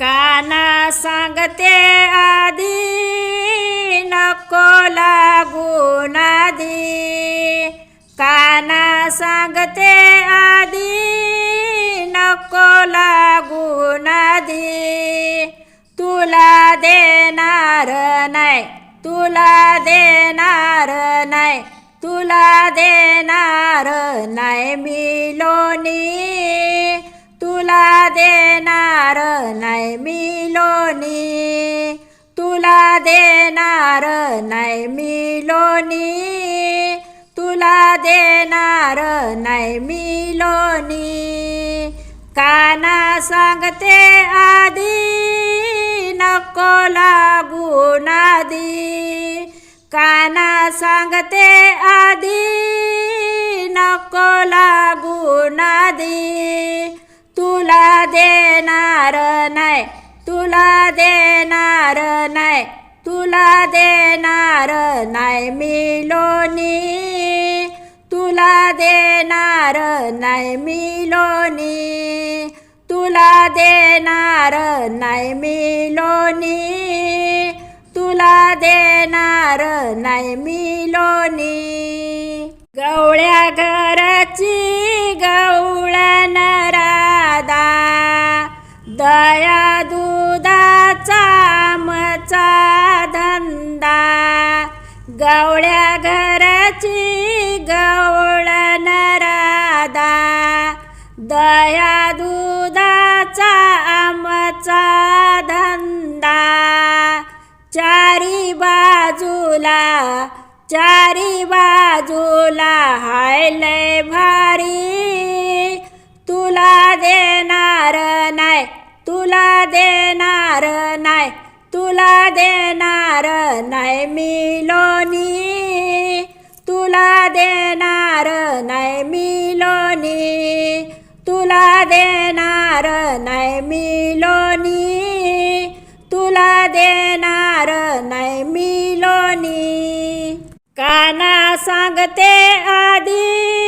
काना सांगते आधी नको लागू नादी. काना सांगते आधी नको लागू नादी. तुला देणार नाही तुला देणार नाही तुला देणार नाही मी लोणी. तुला देणार नाही मी लोणी. तुला देणार नाही मी लोणी. तुला देणार नाही मी लोणी. काना सांगते आधी नको लागू नादी. काना सांगते आधी नको लागू तुला देणार नाही तुला देणार नाही मी लोणी. तुला देणार नाही मी लोणी. तुला देणार नाही मी लोणी. तुला देणार नाही मी लोणी. गवळ्या घराची गवळ्या राधा दया दु चामचा धंदा. गवळ्या घराची गवळ राधा दया दुधाचा आमचा धंदा. चारी बाजूला चारी बाजूला हाय लय भारी. तुला देणार ना देणार नाही तुला देणार नाही मी लोणी. तुला देणार नाही मी लोणी. तुला देणार नाही मी लोणी. तुला देणार नाही मी लोणी. काना सांगते आधी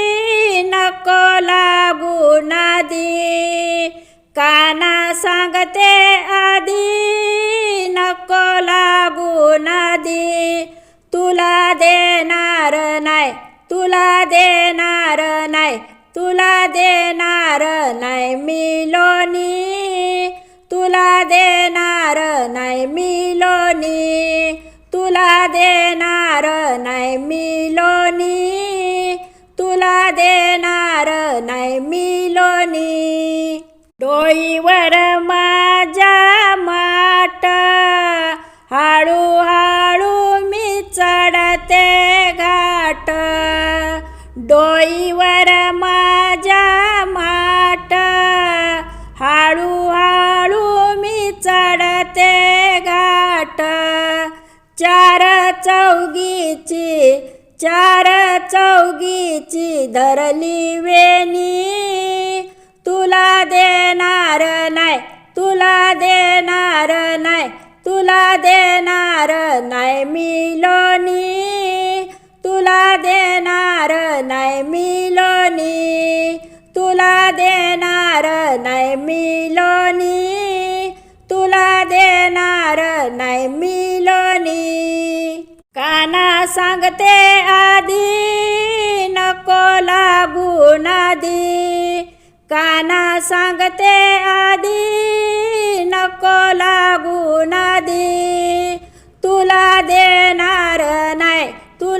तुला देणार नाही तुला देणार नाही मी लोणी तुला देणार नाही मी लोणी तुला देणार नाही मी लोणी तुला देणार नाही मी लोणी डोईवर माझ डोईवर माझ्या माट हळूहळू मी चढते घाट. चार चौगीची चार चौगीची धरली वेणी. तुला देणार नाही तुला देणार नाही तुला देणार नाही मी लोणी. तुला देणार नाही मी लोणी. तुला देणार नाही मी लोणी. तुला देणार नाही मी लोणी. काना सांगते आधी नको लागू नादी. काना सांगते आधी नको लागू ना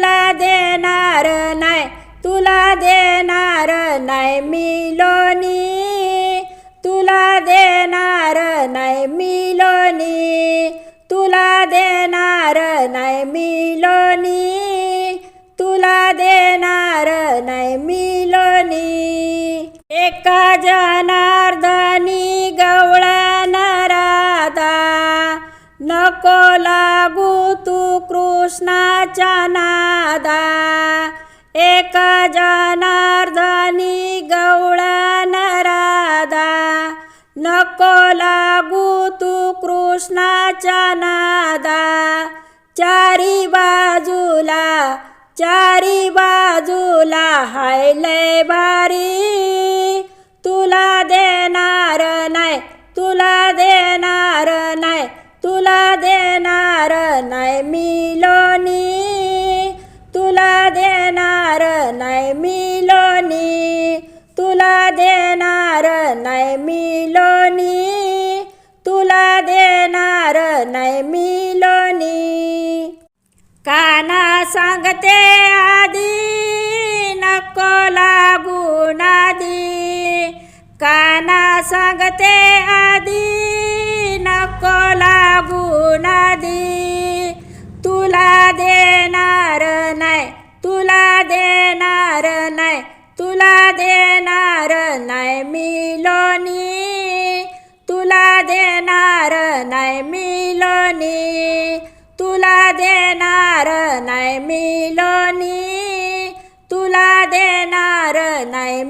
तुला देणार नाही तुला देणार नाही मी लोणी. तुला देणार नाही मी लोणी. तुला देणार नाही मी लोणी. तुला देणार नाही मी लोणी. एका जनार्दनी गवळणारा नको लागू कृष्णाच्या नादा एका जनार्दनी गवळण राधा नको लागू तू कृष्णाच्या नादा. चारी बाजूला चारी बाजूला हाय लय देणार नाही मिलोनी तुला देणार नाही मिलोनी तुला देणार नाही मिलोनी तुला देणार नाही मिलोनी काना सांगते आधी नको लागू नादी. काना सांगते आधी नको लागू दी तुला देणार नाही तुला देणार नाही तुला देणार नाही मिलोनी तुला देणार नाही मिलोनी तुला देणार नाही मिलोनी तुला देणार नाही